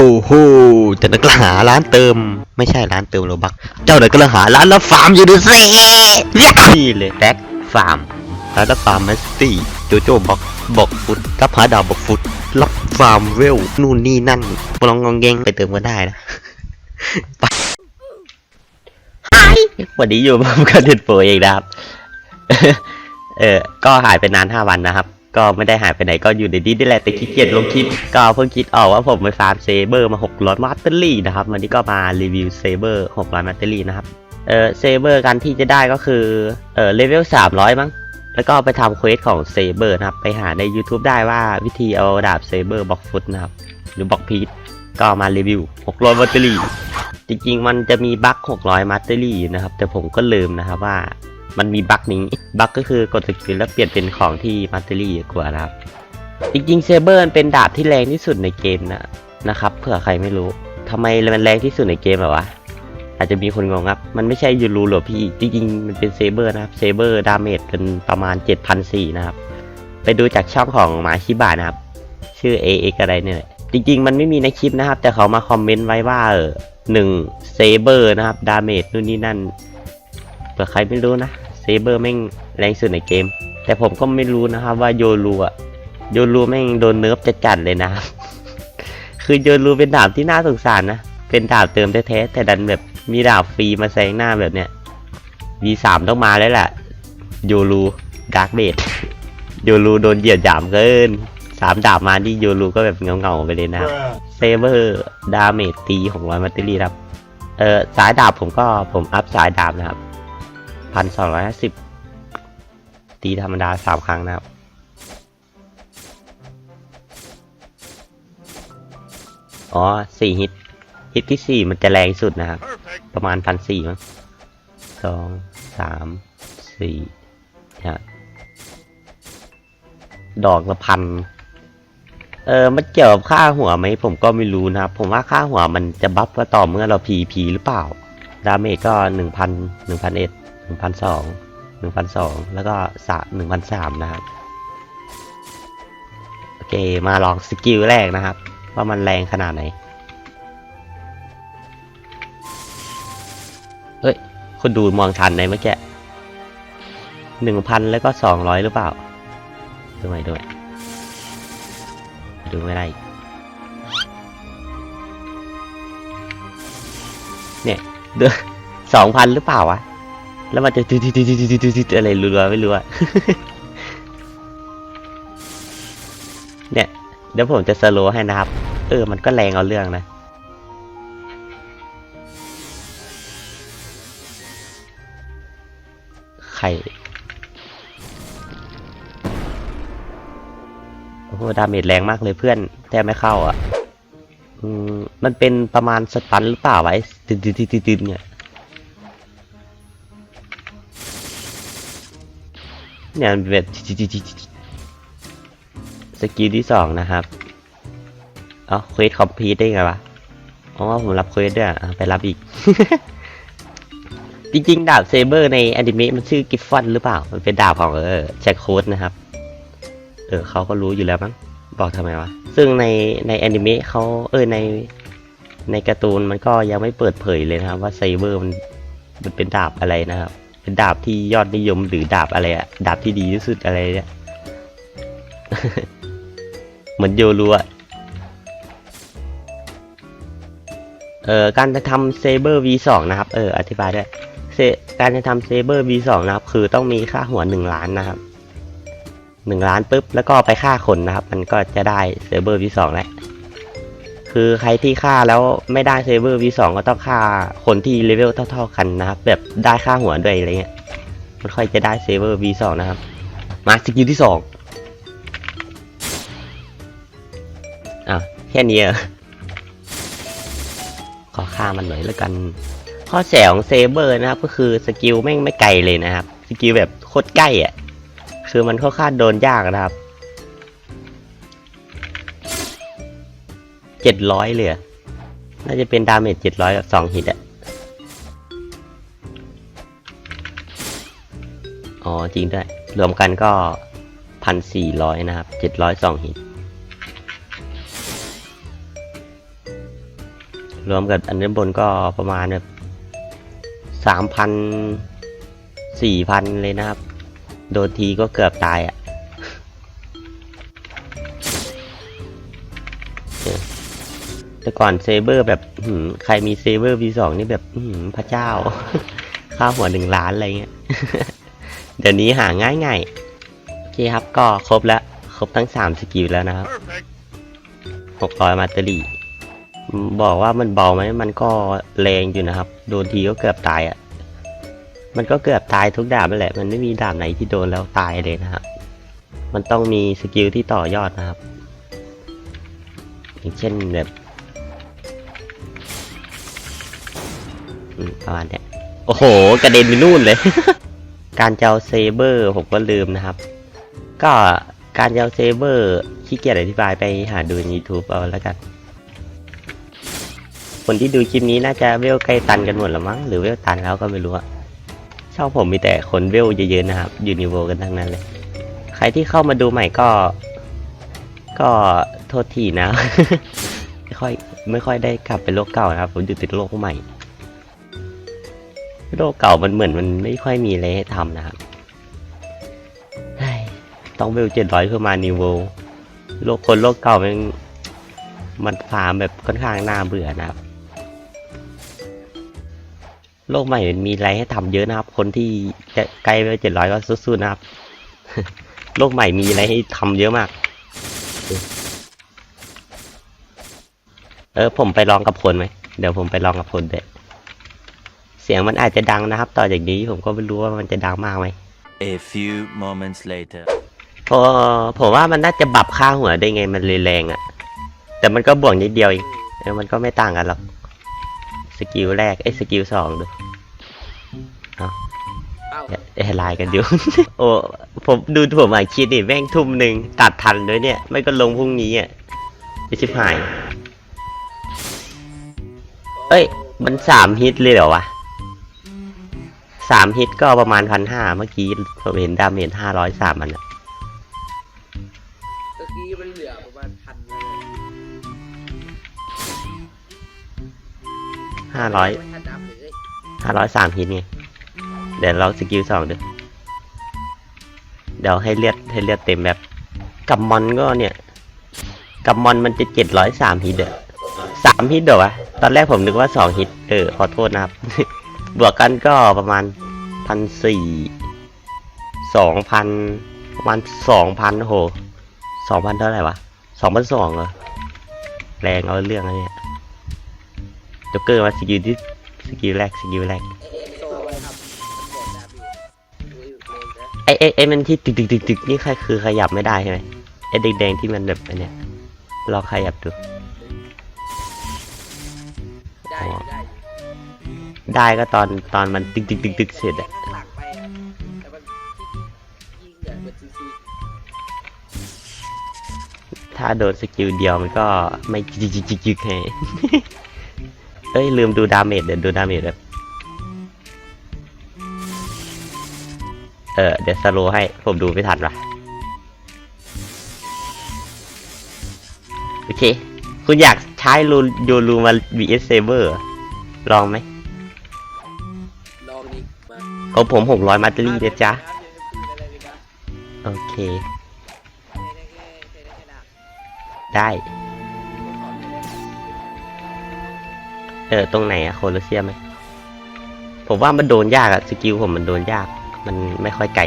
โอ้โหแต่นักหาร้านเติม ไม่ใช่ร้านเติมโลบัก เจ้าหน่อยก็ลังหาร้านรับฟาร์มอยู่ดูสินี่เลยแบ็คฟาร์มร้านรับฟาร์มแมสตี้โจโจ้บอกบอกฟุตรับหาดาวบอกฟุตรับฟาร์มเวลนู่นนี่นั่นมาลองงองแงงไปเติมก็ได้นะไปไฮวันนี้อยู่กับผมกันเด็ดโปรเองนะครับ เออ ก็หายไปนานห้าวันนะครับ ก็ไม่ได้หายไปไหนก็อยู่ในนี้นี่แหละแต่ขี้เกียจลงคลิปก็เพิ่งคิดออกว่าผมไปฟาร์มเซเบอร์มา600มัตเตอรี่นะครับวันนี้ก็มารีวิวเซเบอร์600มัตเตอรี่นะครับเออเซเบอร์กันที่จะได้ก็คือเออเลเวล300 มั้งแล้วก็ไปทำเควสของเซเบอร์นะครับไปหาใน YouTube ได้ว่าวิธีเอาดาบเซเบอร์บล็อกฟุตนะครับหรือบล็อกพีทก็มารีวิว600มัตเตอรี่จริงๆ มันจะมีบั๊ก600มัตเตอรี่นะครับ แต่ผมก็ลืมนะครับว่า มันมีบั๊กนี้บั๊กก็คือกดสกิลแล้วเปลี่ยนเป็นของที่มัตเตอรี่เยอะกว่านะครับ จริงๆเซเบอร์เป็นดาบที่แรงที่สุดในเกมนะนะครับเผื่อใครไม่รู้ทำไมมันแรงที่สุดในเกมแบบวะอาจจะมีคนงงครับ มันไม่ใช่ยูรูหรอพี่ จริงๆ มันเป็นเซเบอร์นะครับ เซเบอร์ดาเมจเป็นประมาณ 7,400 นะครับ ไปดูจากช่องของหมาชิบะนะครับ ชื่อ AX อะไรเนี่ย จริงๆ มันไม่มีในคลิปนะครับ แต่เขามาคอมเมนต์ไว้ว่าเออหนึ่งเซเบอร์นะครับ ดาเมจนู่นนี่นั่น เผื่อใครไม่รู้นะ เซเบอร์แม่งแรงสุดในเกม แต่ผมก็ไม่รู้นะครับว่าโยรูอะโยรูแม่งโดนเนิร์ฟจัดเลยนะ คือโยรูเป็นดาบที่น่าสงสารนะ เป็นดาบเติมแท้ๆแต่ดันแบบมีดาบฟรีมาแซงหน้าแบบเนี้ย V3 ต้องมาแล้วแหละโยรูดาร์กเบดโยรูโดนเหยียดหยามเกินสามดาบมาที่โยรูก็แบบเงาๆไปเลยนะครับเซเบอร์ดาเมจตีของร้อยมัตตอรี่ครับ เออสายดาบผมก็ผมอัพสายดาบนะครับ พันสองร้อยห้าสิบตีธรรมดาสามครั้งนะครับ อ๋อสี่ฮิต ฮิตที่สี่มันจะแรงสุดนะครับ ประมาณพันสี่มั้งสองสามสี่นะดอกละพันเออ มันเกี่ยวกับค่าหัวไหมผมก็ไม่รู้นะครับ ผมว่าค่าหัวมันจะบัฟก็ต่อเมื่อเราพีพีหรือเปล่า ดาเมจก็หนึ่งพันหนึ่งพันเอ็ด หนึ่งพันสองหนึ่งพันสองแล้วก็สะหนึ่งพันสามนะครับ โอเคมาลองสกิลแรกนะครับ ว่ามันแรงขนาดไหน เอ้ยคุณดูมองทันไหมเมื่อกี้หนึ่งพันแล้วก็สองร้อยหรือเปล่า ดูไหมด้วยดูไม่ได้ เนี่ยเดือสองพันหรือเปล่าวะ แล้วมันจะตืดตืดตืดตืดตืดอะไรรัวไม่รู้อะเนี่ย เดี๋ยวผมจะสโลให้นะครับ เออ มันก็แรงเอาเรื่องนะ ไข่โอ้โห ดาเมจแรงมากเลยเพื่อนแทบไม่เข้าอะ อืม มันเป็นประมาณสตันหรือเปล่าวะไอ้ตึดตึดตึดตึดตึดเนี่ย เนี่ยมันแบบสกิลที่สองนะครับ เอ้าเควสคอมพีทได้ไงวะอ๋อผมรับเควสด้วยไปรับอีก จริงๆ ดาบเซเบอร์ในอนิเมะมันชื่อกิฟฟอนหรือเปล่า มันเป็นดาบของเออแจ็คโคดนะครับ เออเขาก็รู้อยู่แล้วมั้ง บอกทำไมวะ ซึ่งในในอนิเมะเขาเออในในการ์ตูนมันก็ยังไม่เปิดเผยเลยนะครับ ว่าไซเบอร์มันมันเป็นดาบอะไรนะครับ เป็นดาบที่ยอดนิยมหรือดาบอะไรอะดาบที่ดีที่สุดอะไรเนี่ย เหมือนโยรูอะเออการจะทำเซเบอร์ V2 นะครับ เอออธิบายด้วยเซการจะทำเซเบอร์ V2 นะครับ คือต้องมีค่าหัวหนึ่งล้านนะครับหนึ่งล้านปุ๊บแล้วก็ไปฆ่าคนนะครับ มันก็จะได้เซเบอร์วีสองแล้ว คือใครที่ฆ่าแล้วไม่ได้เซเบอร์วีสองก็ต้องฆ่าคนที่เลเวลเท่า ๆกันนะครับแบบได้ค่าหัวด้วยอะไรเงี้ยมันค่อยจะได้เซเบอร์วีสองนะครับ มาสกิลที่สองอะแค่นี้ขอฆ่ามันหน่อยแล้วกัน ข้อเสียของเซเบอร์นะครับก็คือสกิลแม่งไม่ไกลเลยนะครับ สกิลแบบโคตรใกล้อะคือมันค่อนข้างโดนยากนะครับ เจ็ดร้อยเลยน่าจะเป็นดาเมจเจ็ดร้อยแบบสองฮิตอะอ๋อจริงด้วย รวมกันก็พันสี่ร้อยนะครับเจ็ดร้อยสองฮิต รวมกับอันด้านบนก็ประมาณแบบสามพันสี่พันเลยนะครับ โดนทีก็เกือบตายอะ่ะ แต่ก่อนเซเบอร์แบบใครมีเซเบอร์ V2 นี่แบบพระเจ้า ค่าหัวหนึ่งล้านอะไรเงี้ย เดี๋ยวนี้หาง่ายง่ายโอเคครับก็ครบแล้ว ครบทั้งสามสกิลแล้วนะครับหกร้อยมาตเตอรี่อืมบอกว่ามันเบาไหมมันก็แรงอยู่นะครับ โดนทีก็เกือบตายอะ่ะ มันก็เกือบตายทุกดาบนั่นแหละ มันไม่มีดาบไหนที่โดนแล้วตายเลยนะครับ มันต้องมีสกิลที่ต่อยอดนะครับ อย่างเช่นแบบ ประมาณเนี้ยโอ้โห กระเด็นไปนู่นเลย การเจ้าเซเบอร์ผมก็ลืมนะครับ ก็การเจ้าเซเบอร์ขี้เกียจอธิบายไปหาดูใน YouTube เอาแล้วกัน คนที่ดูคลิปนี้น่าจะเวลใกล้ตันกันหมดแล้วมั้งหรือเวลตันแล้วก็ไม่รู้อะช่องผมมีแต่คนเวลเยอะๆนะครับอยู่นิโวกันทั้งนั้นเลย ใครที่เข้ามาดูใหม่ก็ ก็โทษทีนะ ไม่ค่อยไม่ค่อยได้กลับไปโลกเก่านะครับ ผมอยู่ติดโลกใหม่ โลกเก่ามันเหมือนมันไม่ค่อยมีอะไรให้ทำนะครับต้องเวลเจ็ดร้อยเพื่อมานิวโวโลกคนโลกเก่ามันมันฟาร์มแบบค่อนข้างน่าเบื่อนะครับ โลกใหม่มันมีอะไรให้ทำเยอะนะครับ คนที่จะใกล้เวลเจ็ดร้อยก็สู้ๆนะครับ โลกใหม่มีอะไรให้ทำเยอะมากเออผมไปลองกับคนไหมเดี๋ยวผมไปลองกับคนเด็ สียงมันอาจจะดังนะครับ ต่อจากนี้ผมก็ไม่รู้ว่ามันจะดังมากไหม A few moments later. เพราะผมว่ามันน่าจะปรับค่าหัวได้ไงมันเลยแรงอะ่ะ แต่มันก็บวกนิดเดียวเองเออมันก็ไม่ต่างกันหรอก สกิลแรกไอ้ยสกิลสองดูเอ้าเอ้ยไลน์กันอยู่ โอ้ผมดูผมอะคิดนี่แม่งทุ่มหนึ่งตัดทันด้วยเนี่ย ไม่ก็ลงพรุ่งนี้อะจะชิบหาย เอ้ย มันสามฮิตเลยเหรอวะ สามฮิตก็ประมาณพันห้าเมื่อกี้ผมเห็นดาเมจห้าร้อยสามมันอะตะกี้มันเหลือประมาณพันเลยห้าร้อยไม่ทันนับเลยห้าร้อยสามฮิตไงเดี๋ยวเราสกิลสองดูเดี๋ยวให้เลือดให้เลือดเต็มแบบกับมอนก็เนี่ยกับมอนมันจะเจ็ดร้อยสามฮิตอะสามฮิตเหรอวะตอนแรกผมนึกว่าสองฮิตเออขอโทษนะครับ บวกกันก็ประมาณพันสี่สองพันประมาณสองพันโหสองพันเท่าไหร่วะสองพันสองเหรอแรงเอาเรื่องนะไรเนี่ยจ็กเกอร์มาสกิลที่สกิลแรกสกิลแรกไอ้ไอ้ไอ้มันที่ตึกตึกตึกตึกนี่คือคือขยับไม่ได้ใช่ไหมไอ้แดงที่มันแบบอันเนี้ยลองขยับดู ได้ก็ตอนตอนมันตึกตึกตึกตึกเสร็จอะหลังไปอะแต่มันยิงเหลือมันซีซีถ้าโดนสกิลเดียวมันก็ไม่จิกจิกจิกจิกให้ เอ้ย ลืมดูดาเมจเดี๋ยวดูดาเมจแบบเออเดี๋ยวสโลให้ผมดูไม่ทันว่ะ โอเค คุณอยากใช้รูโยรูมา vs saber เหรอลองไหม ของผมหกร้อยมัตเตอรี่นะจ๊ะอะไรดีนะโอเค ได้ เออ ตรงไหนอะโคลอเซียมไหมผมว่ามันโดนยากอะสกิลผมมันโดนยาก มันไม่ค่อยไกล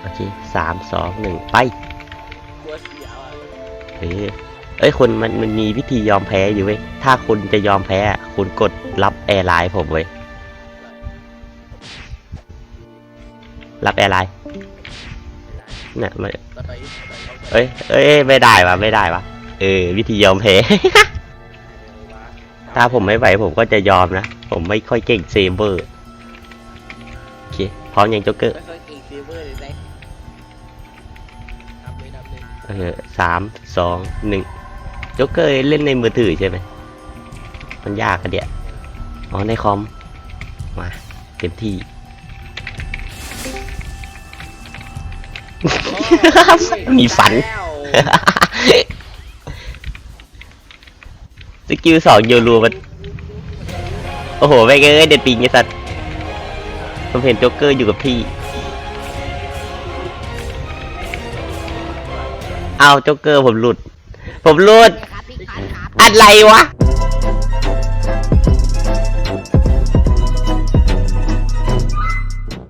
โอเคสามสองหนึ่งไปเสียวอะเอ้ยคนมันมันมีวิธียอมแพ้อยู่เว้ย ถ้าคุณจะยอมแพ้คุณกดรับแอร์ไลน์ผมเว้ย รับแอร์ไลน์น่ะมันต่อไปเอ้ยเอ้ยไม่ได้วะไม่ได้วะเออวิธียอมแพ้ถ้าผมไม่ไหวผมก็จะยอมนะ ผมไม่ค่อยเก่งเซเบอร์โอเคพร้อมยังโจ๊กเกอร์ไม่ค่อยเก่งซีเวอร์เลยได้นับเลยนับเลยเออสามสองหนึ่งโจ๊กเกอร์เล่นในมือถือใช่ไหมมันยากกันเดียอ๋อในคอมมาเต็มที่ มีฝันแล้วสกิลสองโยรูมัน โอ้โหแม่งเอ้ยเด็ดปิงไอ้สัตว์ผมเห็นโจ๊กเกอร์อยู่กับพี่ เอาโจ๊กเกอร์ผมหลุด ผมหลุดครับพี่ครับครับอะไรวะ